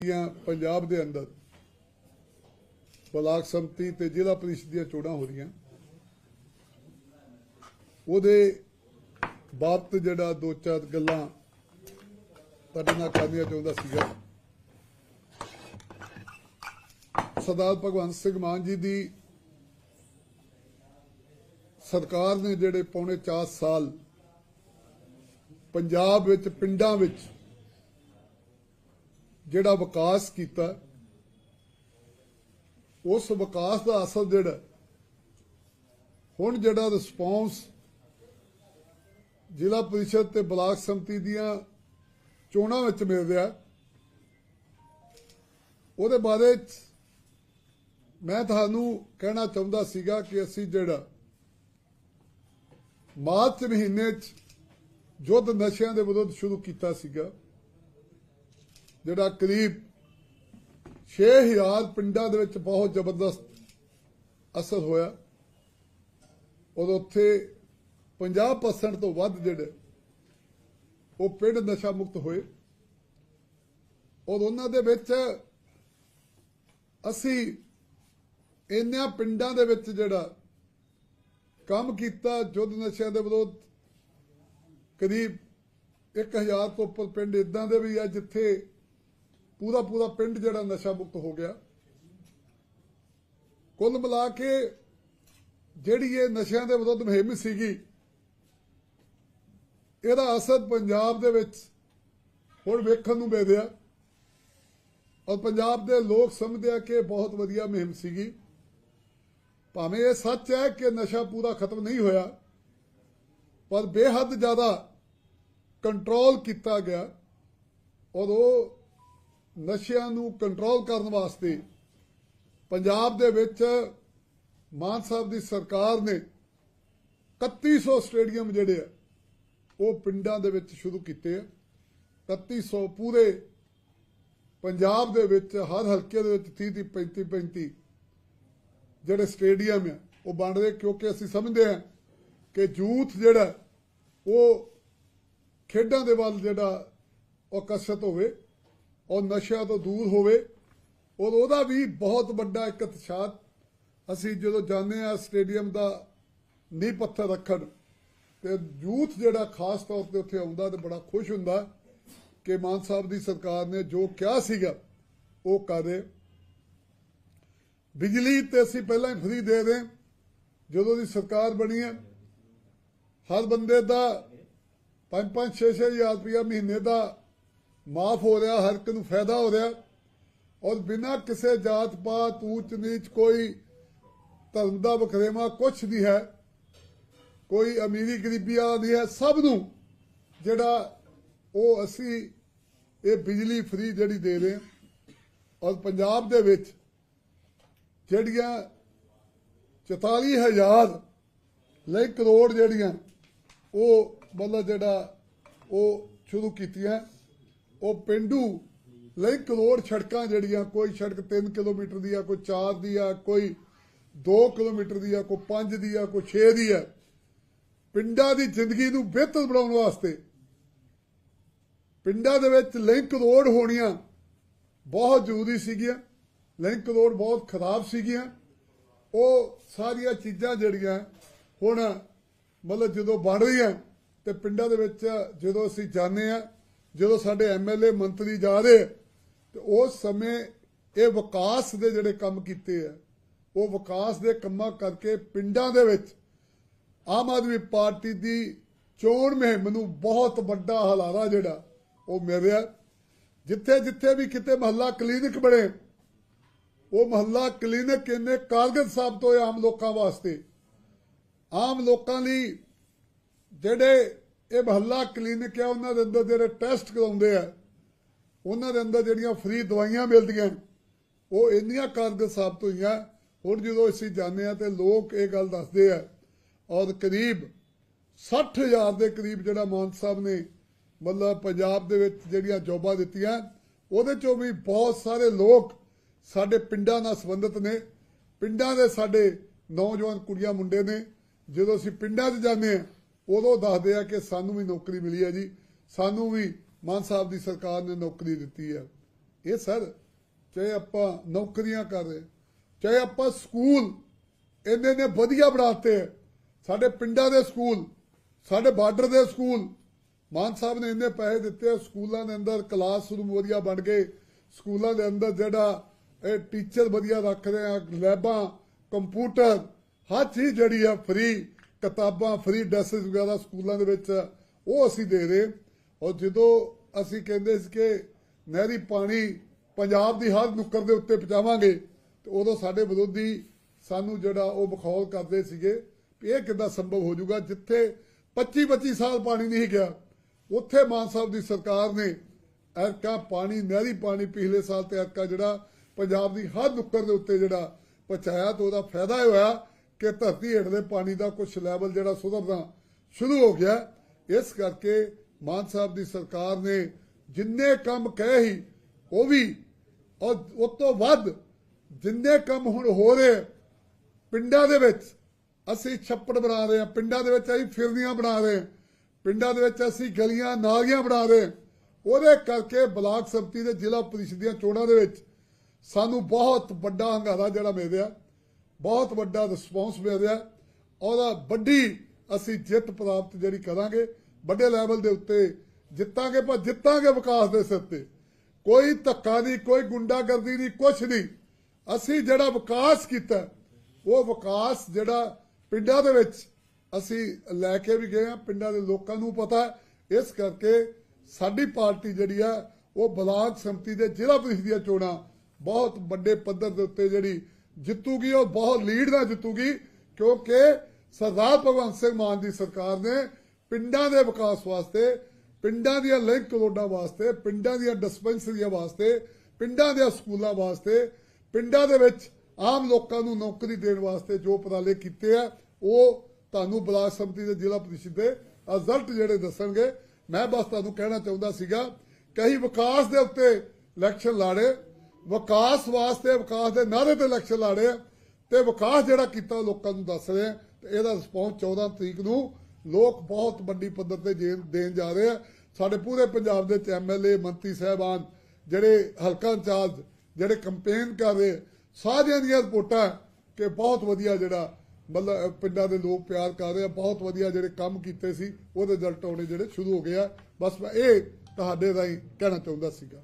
ਦੀਆਂ ਪੰਜਾਬ ਦੇ ਅੰਦਰ ਬਲਾਕ ਸੰਮਤੀ ਤੇ ਜ਼ਿਲ੍ਹਾ ਪ੍ਰੀਸ਼ਦ ਦੀਆਂ ਚੋਣਾਂ ਹੋ ਰਹੀਆਂ। ਉਹਦੇ ਬਾਬਤ ਜਿਹੜਾ ਦੋ ਚਾਰ ਗੱਲਾਂ ਤੁਹਾਡੇ ਨਾਲ ਕਰਨੀਆਂ ਚਾਹੁੰਦਾ ਸੀਗਾ। ਸਰਦਾਰ ਭਗਵੰਤ ਸਿੰਘ ਮਾਨ ਜੀ ਦੀ ਸਰਕਾਰ ਨੇ ਜਿਹੜੇ ਪੌਣੇ 4 ਸਾਲ ਪੰਜਾਬ ਵਿੱਚ, ਪਿੰਡਾਂ ਵਿੱਚ ਜਿਹੜਾ ਵਿਕਾਸ ਕੀਤਾ, ਉਸ ਵਿਕਾਸ ਦਾ ਅਸਰ ਜਿਹੜਾ, ਹੁਣ ਜਿਹੜਾ ਰਿਸਪੌਂਸ ਜ਼ਿਲ੍ਹਾ ਪ੍ਰੀਸ਼ਦ ਤੇ ਬਲਾਕ ਸੰਮਤੀ ਦੀਆਂ ਚੋਣਾਂ ਵਿੱਚ ਮਿਲ ਰਿਹਾ, ਉਹਦੇ ਬਾਰੇ ਮੈਂ ਤੁਹਾਨੂੰ ਕਹਿਣਾ ਚਾਹੁੰਦਾ ਸੀਗਾ ਕਿ ਅਸੀਂ ਜਿਹੜਾ ਮਾਰਚ ਮਹੀਨੇ 'ਚ ਯੁੱਧ ਨਸ਼ਿਆਂ ਦੇ ਵਿਰੁੱਧ ਸ਼ੁਰੂ ਕੀਤਾ ਸੀਗਾ ਜਿਹੜਾ ਕਰੀਬ 6000 ਪਿੰਡਾਂ ਦੇ ਵਿੱਚ ਬਹੁਤ ਜ਼ਬਰਦਸਤ ਅਸਰ ਹੋਇਆ। ਔਰ ਉੱਥੇ 50% ਤੋਂ ਵੱਧ ਜਿਹੜੇ ਉਹ ਪਿੰਡ ਨਸ਼ਾ ਮੁਕਤ ਹੋਏ। ਔਰ ਉਹਨਾਂ ਦੇ ਵਿੱਚ ਅਸੀਂ ਇੰਨਿਆਂ ਪਿੰਡਾਂ ਦੇ ਵਿੱਚ ਜਿਹੜਾ ਕੰਮ ਕੀਤਾ ਯੁੱਧ ਨਸ਼ਿਆਂ ਦੇ ਵਿਰੁੱਧ ਕਰੀਬ 1000 ਤੋਂ ਉੱਪਰ ਪਿੰਡ ਇਦਾਂ ਦੇ ਵੀ ਆ ਜਿੱਥੇ ਪੂਰਾ ਪੂਰਾ ਪਿੰਡ ਜਿਹੜਾ ਨਸ਼ਾ ਮੁਕਤ ਹੋ ਗਿਆ। ਕੁੱਲ ਮਿਲਾ ਕੇ ਜਿਹੜੀ ਇਹ ਨਸ਼ਿਆਂ ਦੇ ਵਿਰੁੱਧ ਮੁਹਿੰਮ ਸੀਗੀ, ਇਹਦਾ ਅਸਰ ਪੰਜਾਬ ਦੇ ਵਿੱਚ ਹੁਣ ਵੇਖਣ ਨੂੰ ਮਿਲ ਰਿਹਾ। ਔਰ ਪੰਜਾਬ ਦੇ ਲੋਕ ਸਮਝਦੇ ਆ ਕਿ ਬਹੁਤ ਵਧੀਆ ਮੁਹਿੰਮ ਸੀਗੀ। ਭਾਵੇਂ ਇਹ ਸੱਚ ਹੈ ਕਿ ਨਸ਼ਾ ਪੂਰਾ ਖਤਮ ਨਹੀਂ ਹੋਇਆ, ਪਰ ਬੇਹੱਦ ਜ਼ਿਆਦਾ ਕੰਟਰੋਲ ਕੀਤਾ ਗਿਆ। ਔਰ ਉਹ ਨਸ਼ਿਆਂ ਨੂੰ ਕੰਟਰੋਲ ਕਰਨ ਵਾਸਤੇ ਪੰਜਾਬ ਦੇ ਵਿੱਚ ਮਾਨ ਸਾਹਿਬ ਦੀ ਸਰਕਾਰ ਨੇ 3100 ਸਟੇਡੀਅਮ ਜਿਹੜੇ ਆ, ਉਹ ਪਿੰਡਾਂ ਦੇ ਵਿੱਚ ਸ਼ੁਰੂ ਕੀਤੇ ਆ। 3100 ਪੂਰੇ ਪੰਜਾਬ ਦੇ ਵਿੱਚ, ਹਰ ਹਲਕੇ ਦੇ ਵਿੱਚ 30 30 35 35 ਜਿਹੜੇ ਸਟੇਡੀਅਮ ਆ, ਉਹ ਬਣ ਰਹੇ। ਕਿਉਂਕਿ ਅਸੀਂ ਸਮਝਦੇ ਹਾਂ ਕਿ ਯੂਥ ਜਿਹੜਾ, ਉਹ ਖੇਡਾਂ ਦੇ ਵੱਲ ਜਿਹੜਾ ਆਕਰਸ਼ਿਤ ਹੋਵੇ ਔਰ ਨਸ਼ਿਆਂ ਤੋਂ ਦੂਰ ਹੋਵੇ, ਔਰ ਉਹਦਾ ਵੀ ਬਹੁਤ ਵੱਡਾ ਇੱਕ ਉਤਸ਼ਾਹ ਅਸੀਂ ਜਦੋਂ ਜਾਂਦੇ ਆ ਸਟੇਡੀਅਮ ਦਾ ਨੀਂਹ ਪੱਥਰ ਰੱਖਣ, ਤੇ ਯੂਥ ਜਿਹੜਾ ਖਾਸ ਤੌਰ ਤੇ ਉੱਥੇ ਆਉਂਦਾ ਤੇ ਬੜਾ ਖੁਸ਼ ਹੁੰਦਾ ਕਿ ਮਾਨ ਸਾਹਿਬ ਦੀ ਸਰਕਾਰ ਨੇ ਜੋ ਕਿਹਾ ਸੀਗਾ, ਉਹ ਕਰ ਰਹੇ। ਬਿਜਲੀ ਤੇ ਅਸੀਂ ਪਹਿਲਾਂ ਹੀ ਫਰੀ ਦੇ ਦੇ ਜਦੋਂ ਦੀ ਸਰਕਾਰ ਬਣੀ ਹੈ, ਹਰ ਬੰਦੇ ਦਾ 5-5 6-6 ਹਜ਼ਾਰ ਰੁਪਇਆ ਮਹੀਨੇ ਦਾ ਮਾਫ ਹੋ ਰਿਹਾ, ਹਰ ਇੱਕ ਨੂੰ ਫਾਇਦਾ ਹੋ ਰਿਹਾ। ਔਰ ਬਿਨਾਂ ਕਿਸੇ ਜਾਤ ਪਾਤ, ਊਚ ਨੀਚ ਕੋਈ ਧਰਮ ਦਾ ਵਖਰੇਵਾ ਕੁਛ ਨਹੀਂ ਹੈ। ਕੋਈ ਅਮੀਰੀ ਗਰੀਬੀ ਵਾਲਾ ਨਹੀਂ ਹੈ। ਸਭ ਨੂੰ ਜਿਹੜਾ ਉਹ ਅਸੀਂ ਇਹ ਬਿਜਲੀ ਫ੍ਰੀ ਜਿਹੜੀ ਦੇ ਰਹੇ ਔਰ ਪੰਜਾਬ ਦੇ ਵਿੱਚ ਜਿਹੜੀਆਂ 44000 ਲਈ ਕਰੋੜ ਜਿਹੜੀਆਂ ਉਹ ਮਤਲਬ ਜਿਹੜਾ ਉਹ ਸ਼ੁਰੂ ਕੀਤੀਆਂ। ਉਹ ਪਿੰਡੂ ਲਈ ਕਰੋੜ ਸੜਕਾਂ ਜਿਹੜੀਆਂ, ਕੋਈ ਸੜਕ 3 ਕਿਲੋਮੀਟਰ ਦੀ ਆ, ਕੋਈ 4 ਦੀ ਆ, ਕੋਈ 2 ਕਿਲੋਮੀਟਰ ਦੀ ਆ, ਕੋਈ 5 ਦੀ ਆ, ਕੋਈ 6 ਦੀ ਆ, ਪਿੰਡਾਂ ਦੀ ਜ਼ਿੰਦਗੀ ਨੂੰ ਬਿਹਤਰ ਬਣਾਉਣ ਵਾਸਤੇ ਪਿੰਡਾਂ ਦੇ ਵਿੱਚ ਲਿੰਕ ਰੋਡ ਹੋਣੀਆਂ ਬਹੁਤ ਜ਼ਰੂਰੀ ਸੀਗੀਆਂ, ਲਿੰਕ ਰੋਡ ਬਹੁਤ ਖਰਾਬ ਸੀਗੀਆਂ। ਉਹ ਸਾਰੀਆਂ ਚੀਜ਼ਾਂ ਜਿਹੜੀਆਂ ਹੁਣ ਮਤਲਬ ਜਦੋਂ ਬਣ ਰਹੀਆਂ ਤੇ ਪਿੰਡਾਂ ਦੇ ਵਿੱਚ ਜਦੋਂ ਅਸੀਂ ਜਾਂਦੇ ਆ ਜਦੋਂ ਸਾਡੇ ਐਮਐਲਏ ਮੰਤਰੀ ਜਾ ਰਹੇ, ਤੇ ਉਸ ਸਮੇਂ ਇਹ ਵਿਕਾਸ ਦੇ ਜਿਹੜੇ ਕੰਮ ਕੀਤੇ ਆ, ਉਹ ਵਿਕਾਸ ਦੇ ਕੰਮਾਂ ਕਰਕੇ ਪਿੰਡਾਂ ਦੇ ਵਿੱਚ ਆਮ ਆਦਮੀ ਪਾਰਟੀ ਦੀ ਚੋਣ ਮੁਹਿੰਮ ਨੂੰ ਬਹੁਤ ਵੱਡਾ ਹਲਾਰਾ ਜਿਹੜਾ, ਉਹ ਮਿਲ ਰਿਹਾ। ਜਿੱਥੇ ਜਿੱਥੇ ਵੀ ਕਿਤੇ ਮਹੱਲਾ ਕਲੀਨਿਕ ਬਣੇ, ਉਹ ਮਹੱਲਾ ਕਲੀਨਿਕ ਇੰਨੇ ਕਾਰਗਰ ਸਾਬਤ ਹੋਏ ਆਮ ਲੋਕਾਂ ਵਾਸਤੇ। ਆਮ ਲੋਕਾਂ ਲਈ ਜਿਹੜੇ ਇਹ ਮਹੱਲਾ ਕਲੀਨਿਕ ਆ, ਉਹਨਾਂ ਦੇ ਅੰਦਰ ਜਿਹੜੇ ਟੈਸਟ ਕਰਾਉਂਦੇ ਆ, ਉਹਨਾਂ ਦੇ ਅੰਦਰ ਜਿਹੜੀਆਂ ਫ੍ਰੀ ਦਵਾਈਆਂ ਮਿਲਦੀਆਂ ਉਹ ਇੰਨੀਆਂ ਕਾਰਗਰ ਸਾਬਤ ਹੋਈਆਂ, ਹੁਣ ਜਦੋਂ ਅਸੀਂ ਜਾਂਦੇ ਆ ਤੇ ਲੋਕ ਇਹ ਗੱਲ ਦੱਸਦੇ ਆ, ਔਰ ਕਰੀਬ 60000 ਦੇ ਕਰੀਬ ਜਿਹੜਾ ਮਾਨ ਸਾਹਿਬ ਨੇ ਮਤਲਬ ਪੰਜਾਬ ਦੇ ਵਿੱਚ ਜਿਹੜੀਆਂ ਜੋਬਾਂ ਦਿੱਤੀਆਂ, ਉਹਦੇ ਚੋਂ ਵੀ ਬਹੁਤ ਸਾਰੇ ਲੋਕ ਸਾਡੇ ਪਿੰਡਾਂ ਨਾਲ ਸੰਬੰਧਿਤ ਨੇ, ਪਿੰਡਾਂ ਦੇ ਸਾਡੇ ਨੌਜਵਾਨ ਕੁੜੀਆਂ ਮੁੰਡੇ ਨੇ, ਜਦੋਂ ਅਸੀਂ ਪਿੰਡਾਂ 'ਚ ਜਾਂਦੇ ਆ ਉਦੋਂ ਦੱਸਦੇ ਆ ਕਿ ਸਾਨੂੰ ਵੀ ਨੌਕਰੀ ਮਿਲੀ ਹੈ ਜੀ। ਸਾਨੂੰ ਵੀ ਮਾਨ ਸਾਹਿਬ ਦੀ ਸਰਕਾਰ ਨੇ ਨੌਕਰੀ ਦਿੱਤੀ ਹੈ ਇਹ ਸਰ, ਚਾਹੇ ਆਪਾਂ ਨੌਕਰੀਆਂ ਕਰ ਰਹੇ, ਚਾਹੇ ਆਪਾਂ ਸਕੂਲ ਇੰਨੇ ਨੇ ਵਧੀਆ ਬਣਾਤੇ ਹੈ। ਸਾਡੇ ਪਿੰਡਾਂ ਦੇ ਸਕੂਲ, ਸਾਡੇ ਬਾਰਡਰ ਦੇ ਸਕੂਲ, ਮਾਨ ਸਾਹਿਬ ਨੇ ਇੰਨੇ ਪੈਸੇ ਦਿੱਤੇ ਸਕੂਲਾਂ ਦੇ ਅੰਦਰ ਕਲਾਸਰੂਮ ਵਧੀਆ ਬਣ ਗਏ। ਸਕੂਲਾਂ ਦੇ ਅੰਦਰ ਜਿਹੜਾ ਇਹ ਟੀਚਰ ਵਧੀਆ ਰੱਖ ਰਹੇ ਆ, ਲੈਬਾਂ, ਕੰਪਿਊਟਰ, ਹਰ ਚੀਜ਼ ਜਿਹੜੀ ਆ ਫ੍ਰੀ। ਕਿਤਾਬਾਂ ਫ੍ਰੀ ਡਰੈਸਸ ਵਗੈਰਾ ਸਕੂਲਾਂ ਦੇ ਵਿੱਚ ਉਹ ਅਸੀਂ ਦੇ ਰਹੇ। ਔਰ ਜਦੋਂ ਅਸੀਂ ਕਹਿੰਦੇ ਸੀ ਕਿ ਨਹਿਰੀ ਪਾਣੀ ਪੰਜਾਬ ਦੀ ਹਰ ਨੁੱਕਰ ਦੇ ਉੱਤੇ ਪਹੁੰਚਾਵਾਂਗੇ, ਤੇ ਉਦੋਂ ਸਾਡੇ ਵਿਰੋਧੀ ਸਾਨੂੰ ਜਿਹੜਾ ਉਹ ਬਖੌਲ ਕਰਦੇ ਸੀਗੇ ਵੀ ਇਹ ਕਿੱਦਾਂ ਸੰਭਵ ਹੋ ਜਾਊਗਾ, ਜਿੱਥੇ 25 25 ਸਾਲ ਪਾਣੀ ਨਹੀਂ ਗਿਆ। ਉੱਥੇ ਮਾਨ ਸਾਹਿਬ ਦੀ ਸਰਕਾਰ ਨੇ ਐਰਕਾ ਪਾਣੀ, ਨਹਿਰੀ ਪਾਣੀ ਪਿਛਲੇ ਸਾਲ ਤੇ ਐਰਕਾ ਜਿਹੜਾ ਪੰਜਾਬ ਦੀ ਹਰ ਨੁੱਕਰ ਦੇ ਉੱਤੇ ਜਿਹੜਾ ਪਹੁੰਚਾਇਆ, ਤੇ ਉਹਦਾ ਫਾਇਦਾ ਇਹ ਹੋਇਆ ਕਿ ਧਰਤੀ ਹੇਠਲੇ ਪਾਣੀ ਦਾ ਕੁਝ ਲੈਵਲ ਜਿਹੜਾ ਸੁਧਰਨਾ ਸ਼ੁਰੂ ਹੋ ਗਿਆ। ਇਸ ਕਰਕੇ ਮਾਨ ਸਾਹਿਬ ਦੀ ਸਰਕਾਰ ਨੇ ਜਿੰਨੇ ਕੰਮ ਕਹੇ ਹੀ ਉਹ ਵੀ ਔਰ ਉਸ ਤੋਂ ਵੱਧ ਜਿੰਨੇ ਕੰਮ ਹੁਣ ਹੋ ਰਹੇ ਪਿੰਡਾਂ ਦੇ ਵਿੱਚ, ਅਸੀਂ ਛੱਪੜ ਬਣਾ ਰਹੇ ਹਾਂ, ਪਿੰਡਾਂ ਦੇ ਵਿੱਚ ਅਸੀਂ ਫਿਰਨੀਆਂ ਬਣਾ ਰਹੇ ਹਾਂ, ਪਿੰਡਾਂ ਦੇ ਵਿੱਚ ਅਸੀਂ ਗਲੀਆਂ ਨਾਲੀਆਂ ਬਣਾ ਰਹੇ ਹਾਂ। ਉਹਦੇ ਕਰਕੇ ਬਲਾਕ ਸੰਮਤੀ ਦੇ ਜ਼ਿਲ੍ਹਾ ਪ੍ਰੀਸ਼ਦ ਦੀਆਂ ਚੋਣਾਂ ਦੇ ਵਿੱਚ ਸਾਨੂੰ ਬਹੁਤ ਵੱਡਾ ਹੰਗਾਰਾ ਜਿਹੜਾ ਮਿਲ ਰਿਹਾ। ਬਹੁਤ ਵੱਡਾ ਰਿਸਪੌਂਸ ਮਿਲ ਰਿਹਾ ਉਹਦਾ ਵੱਡੀ ਅਸੀਂ ਜਿੱਤ ਪ੍ਰਾਪਤ ਜਿਹੜੀ ਕਰਾਂਗੇ, ਵੱਡੇ ਲੈਵਲ ਦੇ ਉੱਤੇ ਜਿੱਤਾਂਗੇ ਪਰ ਜਿੱਤਾਂਗੇ ਵਿਕਾਸ ਦੇ ਸਿਰ ਤੇ। ਕੋਈ ਧੱਕਾ ਨਹੀਂ, ਕੋਈ ਗੁੰਡਾਗਰਦੀ ਨਹੀਂ, ਕੁਛ ਨਹੀਂ। ਅਸੀਂ ਜਿਹੜਾ ਵਿਕਾਸ ਕੀਤਾ, ਉਹ ਵਿਕਾਸ ਜਿਹੜਾ ਪਿੰਡਾਂ ਦੇ ਵਿੱਚ ਅਸੀਂ ਲੈ ਕੇ ਵੀ ਗਏ ਆ ਪਿੰਡਾਂ ਦੇ ਲੋਕਾਂ ਨੂੰ ਪਤਾ ਇਸ ਕਰਕੇ ਸਾਡੀ ਪਾਰਟੀ ਜਿਹੜੀ ਆ, ਉਹ ਬਲਾਕ ਸੰਮਤੀ ਦੇ ਜ਼ਿਲ੍ਹਾ ਪ੍ਰੀਸ਼ਦ ਦੀਆਂ ਚੋਣਾਂ ਬਹੁਤ ਵੱਡੇ ਪੱਧਰ ਦੇ ਉੱਤੇ ਜਿਹੜੀ ਜਿੱਤੂਗੀ ਉਹ ਬਹੁਤ ਲੀਡ ਨਾਲ ਜਿੱਤੂਗੀ, ਕਿਉਂਕਿ ਸਰਦਾਰ ਭਗਵੰਤ ਸਿੰਘ ਮਾਨ ਦੀ ਸਰਕਾਰ ਨੇ ਪਿੰਡਾਂ ਦੇ ਵਿਕਾਸ ਵਾਸਤੇ, ਪਿੰਡਾਂ ਦੀਆਂ ਲਿੰਕ ਰੋਡਾਂ ਵਾਸਤੇ, ਪਿੰਡਾਂ ਦੀਆਂ ਡਿਸਪੈਂਸਰੀਆਂ ਵਾਸਤੇ, ਪਿੰਡਾਂ ਦੇ ਸਕੂਲਾਂ ਵਾਸਤੇ, ਪਿੰਡਾਂ ਦੇ ਵਿੱਚ ਆਮ ਲੋਕਾਂ ਨੂੰ ਨੌਕਰੀ ਦੇਣ ਵਾਸਤੇ ਜੋ ਉਪਰਾਲੇ ਕੀਤੇ ਆ, ਉਹ ਤੁਹਾਨੂੰ ਬਲਾਕ ਸੰਮਤੀ ਦੇ ਜ਼ਿਲ੍ਹਾ ਪ੍ਰੀਸ਼ਦ ਦੇ ਰਿਜ਼ਲਟ ਜਿਹੜੇ ਦੱਸਣਗੇ। ਮੈਂ ਬਸ ਤੁਹਾਨੂੰ ਕਹਿਣਾ ਚਾਹੁੰਦਾ ਸੀਗਾ ਕਿ ਅਸੀਂ ਵਿਕਾਸ ਦੇ ਉੱਤੇ ਇਲੈਕਸ਼ਨ ਲਾੜੇ ਵਿਕਾਸ ਵਾਸਤੇ, ਵਿਕਾਸ ਦੇ ਨਾਅਰੇ ਤੇ ਇਲੈਕਸ਼ਨ ਲਾੜੇ ਆ। ਤੇ ਵਿਕਾਸ ਜਿਹੜਾ ਕੀਤਾ ਲੋਕਾਂ ਨੂੰ ਦੱਸ ਰਹੇ ਆ, ਤੇ ਇਹਦਾ ਰਿਸਪੌਂਸ 14 ਤਰੀਕ ਨੂੰ ਲੋਕ ਬਹੁਤ ਵੱਡੀ ਪੱਧਰ ਤੇ ਜੇ- ਦੇਣ ਜਾ ਰਹੇ ਆ। ਸਾਡੇ ਪੂਰੇ ਪੰਜਾਬ ਦੇ ਚ ਐਮਐਲਏ ਮੰਤਰੀ ਸਾਹਿਬਾਨ, ਜਿਹੜੇ ਹਲਕਾ ਇੰਚਾਰਜ, ਜਿਹੜੇ ਕੰਪੇਨ ਕਰ ਰਹੇ ਸਾਰਿਆਂ ਦੀਆਂ ਰਿਪੋਰਟਾਂ ਕਿ ਬਹੁਤ ਵਧੀਆ ਜਿਹੜਾ ਮਤਲਬ ਪਿੰਡਾਂ ਦੇ ਲੋਕ ਪਿਆਰ ਕਰ ਰਹੇ ਆ, ਬਹੁਤ ਵਧੀਆ ਜਿਹੜੇ ਕੰਮ ਕੀਤੇ ਸੀ, ਉਹਦੇ ਰਿਜ਼ਲਟ ਆਉਣੇ ਜਿਹੜੇ ਸ਼ੁਰੂ ਹੋ ਗਏ ਆ। ਬਸ ਮੈਂ ਇਹ ਤੁਹਾਡੇ ਰਾਹੀਂ ਕਹਿਣਾ ਚਾਹੁੰਦਾ ਸੀਗਾ।